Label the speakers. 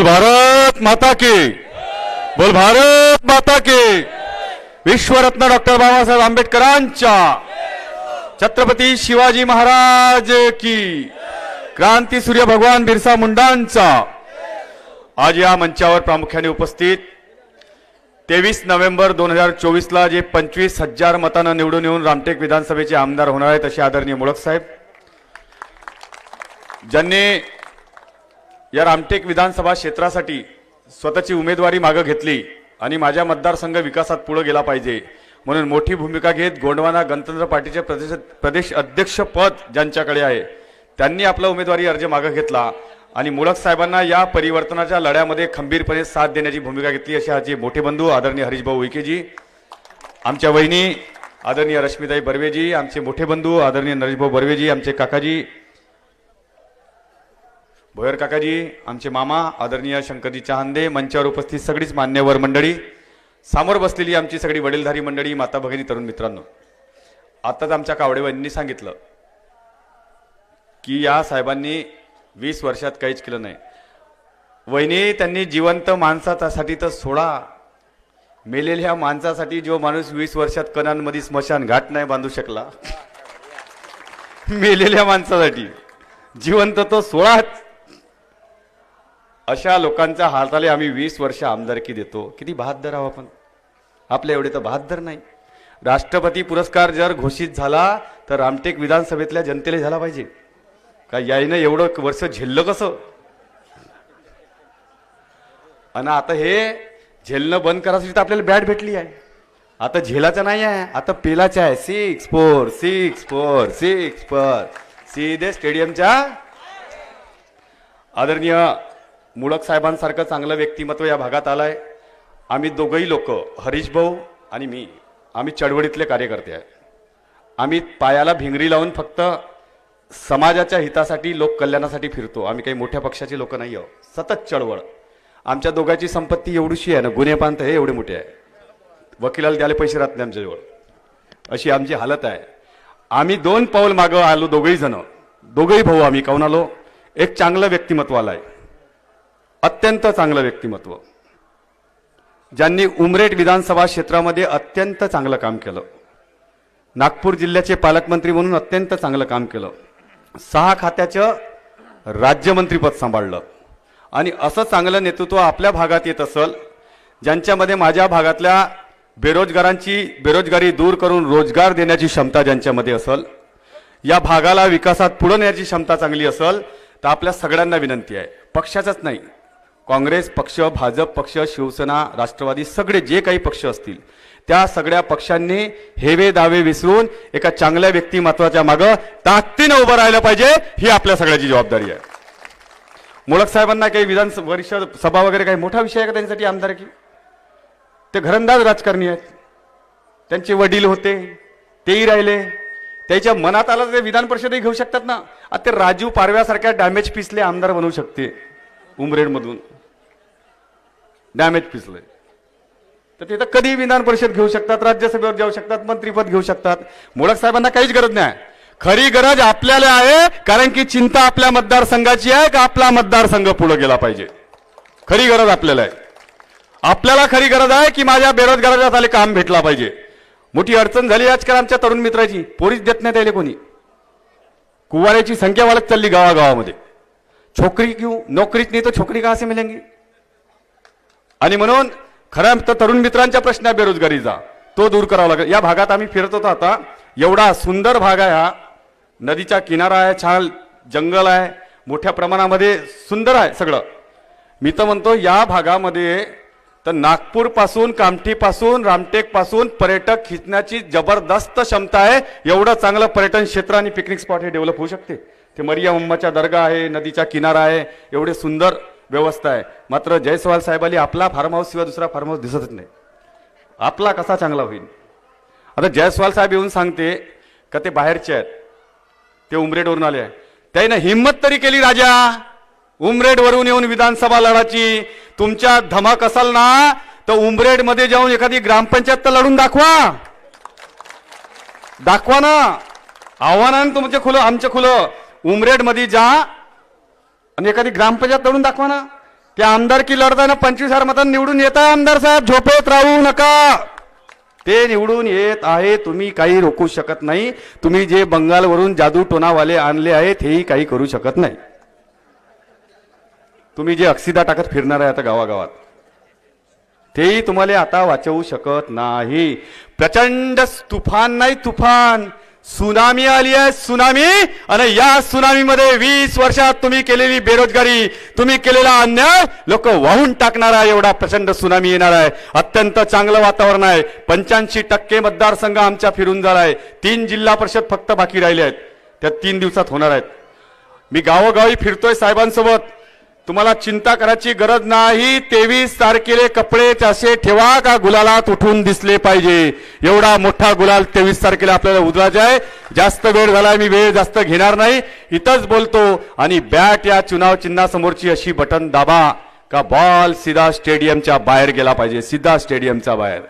Speaker 1: बोल भारत माता की। बोल भारत माता की। विश्वरत्न डॉक्टर बाबासाहेब आंबेडकरांच्या छत्रपती शिवाजी महाराज की। क्रांती सूर्य भगवान बिरसा मुंडांचा। आज या मंचावर प्रामुख्याने उपस्थित तेवीस नोव्हेंबर दोन हजार चोवीसला जे पंचवीस हजार मतानं निवडून येऊन रामटेक विधानसभेचे आमदार होणार आहेत असे आदरणीय मुळक साहेब। ज्यांनी या रामटेक विधानसभा क्षेत्रासाठी स्वतःची उमेदवारी मागं घेतली आणि माझ्या मतदारसंघ विकासात पुढे गेला पाहिजे. म्हणून मोठी भूमिका घेत गोंडवाना गणतंत्र पार्टीचे प्रदेश प्रदेश अध्यक्ष पद ज्यांच्याकडे आहे त्यांनी आपला उमेदवारी अर्ज मागं घेतला आणि मुळक साहेबांना या परिवर्तनाच्या लढ्यामध्ये खंबीरपणे साथ देण्याची भूमिका घेतली असे आजचे मोठे बंधू आदरणीय हरीशभाऊ उईकेजी आमच्या वहिनी आदरणीय रश्मिताई बर्वेजी आमचे मोठे बंधू आदरणीय नरेशभाऊ बर्वेजी आमचे काकाजी भोयर काकाजी आमचे मामा आदरणीय शंकरजी चहांदे मंचावर उपस्थित सगळीच मान्यवर मंडळी समोर बसलेली आमची सगळी वडीलधारी मंडळी माता भगिनी तरुण मित्रांनो. आताच आमच्या कावडेबाईंनी सांगितलं की या साहेबांनी वीस वर्षात काहीच केलं नाही. वहिनी त्यांनी जिवंत माणसासाठी तर सोडा. मेलेल्या माणसासाठी जो माणूस वीस वर्षात कणांमध्ये स्मशान घाट नाही बांधू शकला मेलेल्या माणसासाठी जिवंत तो सोळाच अशा लोकांच्या हाताले आम्ही वीस वर्ष आमदारकी देतो. किती बहादर आहो आपण. आपल्या एवढे तर बहादर नाही. राष्ट्रपती पुरस्कार जर घोषित झाला तर रामटेक विधानसभेतल्या जनतेला झाला पाहिजे. का यायनं एवढं वर्ष झेललं कसं? आणि आता हे झेलणं बंद करायसाठी म्हणजे तर आपल्याला बॅट भेटली आहे. आता झेलाचं नाही आहे. आता पेलाचं आहे. Six four six four six four सीधे स्टेडियमच्या आदरणीय मुळक साहेबांसारखं चांगलं व्यक्तिमत्व या भागात आलं आहे आम्ही दोघंही लोक हरीश भाऊ आणि मी आम्ही चळवळीतले कार्यकर्ते आहे. आम्ही पायाला भिंगरी लावून फक्त समाजाच्या हितासाठी लोक कल्याणासाठी फिरतो. आम्ही काही मोठ्या पक्षाचे लोक नाही आहोत. सतत चळवळ. आमच्या दोघांची संपत्ती एवढीशी आहे ना गुन्हेपांत हे एवढे मोठे आहे. वकिलाला द्यायला पैसे राहत नाही आमच्याजवळ. अशी आमची हालत आहे. आम्ही दोन पाऊल मागं आलो दोघही जण. दोघही भाऊ आम्ही काऊन आलो? एक चांगलं व्यक्तिमत्व आलंय. अत्यंत चांगलं व्यक्तिमत्व. ज्यांनी उमरेट विधानसभा क्षेत्रामध्ये अत्यंत चांगलं काम केलं. नागपूर जिल्ह्याचे पालकमंत्री म्हणून अत्यंत चांगलं काम केलं. सहा खात्याचं राज्यमंत्रीपद सांभाळलं. आणि असं चांगलं नेतृत्व आपल्या भागात येत असेल ज्यांच्यामध्ये माझ्या भागातल्या बेरोजगारांची बेरोजगारी दूर करून रोजगार देण्याची क्षमता ज्यांच्यामध्ये असेल या भागाला विकासात पुढे नेण्याची क्षमता चांगली असेल तर आपल्या सगळ्यांना विनंती आहे. पक्षाचाच नाही काँग्रेस पक्ष भाजप पक्ष शिवसेना राष्ट्रवादी सगळे जे काही पक्ष असतील त्या सगळ्या पक्षांनी हेवे दावे विसरून एका चांगल्या व्यक्तिमत्वाच्या मागं ताकदीनं उभं राहिलं पाहिजे ही आपल्या सगळ्याची जबाबदारी आहे. मुळक साहेबांना काही विधान परिषद सभा वगैरे काही मोठा विषय आहे का त्यांच्यासाठी आमदारकी? ते घरंदाज राजकारणी आहेत. त्यांचे वडील होते तेही राहिले. त्याच्या मनात आलं ते विधान परिषदही घेऊ शकतात ना. आता ते राजू पारव्यासारख्या डॅमेज पिसले आमदार बनवू शकते उमरेडमधून. डॅमेज पिसले. तर ते तर कधी विधान परिषद घेऊ शकतात राज्यसभेवर जाऊ शकतात मंत्रीपद घेऊ शकतात. मुळक साहेबांना काहीच गरज नाही. खरी गरज आपल्याला आहे कारण की चिंता आपल्या मतदारसंघाची आहे का आपला मतदारसंघ पुढे गेला पाहिजे? खरी गरज आपल्याला आहे. आपल्याला खरी गरज आहे की माझ्या बेरोजगाराच्या झाले काम भेटला पाहिजे. मोठी अडचण झाली आजकाल आमच्या तरुण मित्राची पोरीच देत नाही त्याला कोणी. कुवाऱ्याची संख्या वाढत चालली गावागावामध्ये. छोकरी क्यू नोकरीच नाही तर छोकरी का असे मिळेंगी आणि म्हणून खरं तर तरुण मित्रांच्या प्रश्न आहे बेरोजगारीचा तो दूर करावा लागेल. या भागात आम्ही फिरत होतो आता. एवढा सुंदर भाग आहे हा. नदीचा किनारा आहे छान जंगल आहे. मोठ्या प्रमाणामध्ये सुंदर आहे सगळं. मी तर म्हणतो या भागामध्ये तर नागपूरपासून कामठीपासून रामटेकपासून पर्यटक खिचण्याची जबरदस्त क्षमता आहे. एवढं चांगलं पर्यटन क्षेत्र आणि पिकनिक स्पॉट हे डेव्हलप होऊ शकते. ते मरिया मुंबाच्या दर्गा आहे नदीचा किनारा आहे. एवढे सुंदर व्यवस्था आहे. मात्र जयस्वाल साहेबांनी आपला फार्म हाऊस शिवाय दुसरा फार्म हाऊस दिसतच नाही. आपला कसा चांगला होईल? आता जयस्वाल साहेब येऊन सांगते का ते बाहेरचे आहेत. ते उमरेडवरून आले आहे त्याने हिंमत तरी केली राजा. उमरेडवरून येऊन विधानसभा लढाची तुमच्या धमक असाल ना तर उमरेडमध्ये जाऊन एखादी ग्रामपंचायत तर लढून दाखवा. दाखवा ना. आव्हानानं तुमचे खुलं आमचे खुलं. उमरेडमध्ये जा आणि एखादी ग्रामपंचायत लढून दाखवा ना. त्या आमदारकी लढताना पंचवीस हजार मतांनी निवडून येत आहे आमदार साहेब. झोपेत राहू नका. ते निवडून येत आहे तुम्ही काही रोखू शकत नाही. तुम्ही जे बंगालवरून जादू टोनावाले आणले आहेत हेही काही करू शकत नाही. तुम्ही जे अक्षिदा टाकत फिरणार आहे आता गावागावात तेही तुम्हाला आता वाचवू शकत नाही. प्रचंड तुफान नाही तुफान. सुनामी आली आहे सुनामी. आणि या सुनामीमध्ये वीस वर्षात तुम्ही केलेली बेरोजगारी तुम्ही केलेला अन्याय लोक वाहून टाकणार आहे एवढा प्रचंड सुनामी येणार आहे. अत्यंत चांगलं वातावरण आहे. पंच्याऐंशी टक्के मतदारसंघ आमच्या फिरून झालाय. तीन जिल्हा परिषद फक्त बाकी राहिले आहेत. त्या तीन दिवसात होणार आहेत. मी गावोगावी फिरतोय साहेबांसोबत. तुम्हाला चिंता करायची गरज नाही. तेवीस तारखेले कपडे तसे ठेवा का गुलालात उठून दिसले पाहिजे? एवढा मोठा गुलाल तेवीस तारखेला आपल्याला उजवायचा आहे. जास्त वेळ झालाय मी वेळ जास्त घेणार नाही. इथंच बोलतो. आणि बॅट या चुनाव चिन्हासमोरची अशी बटन दाबा का बॉल सीधा स्टेडियमच्या बाहेर गेला पाहिजे. सीधा स्टेडियमच्या बाहेर.